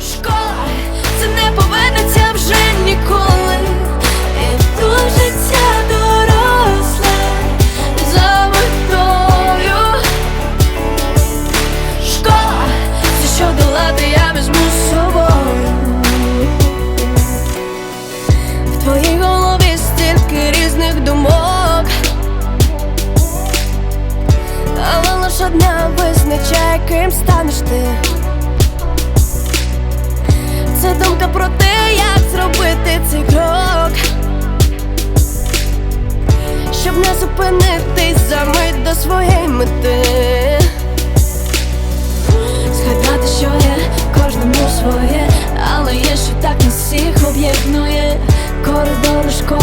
Школа, це не повернеться вже ніколи. І тут життя доросле за метою. Школа, це що долати я візьму з собою. В твоїй голові стільки різних думок. Але лише одна визначає, ким станеш ти. Зупинитись за мить до своєї мети. Згадати, що є кожному своє, але є, що так нас всіх об'єднує коридор школи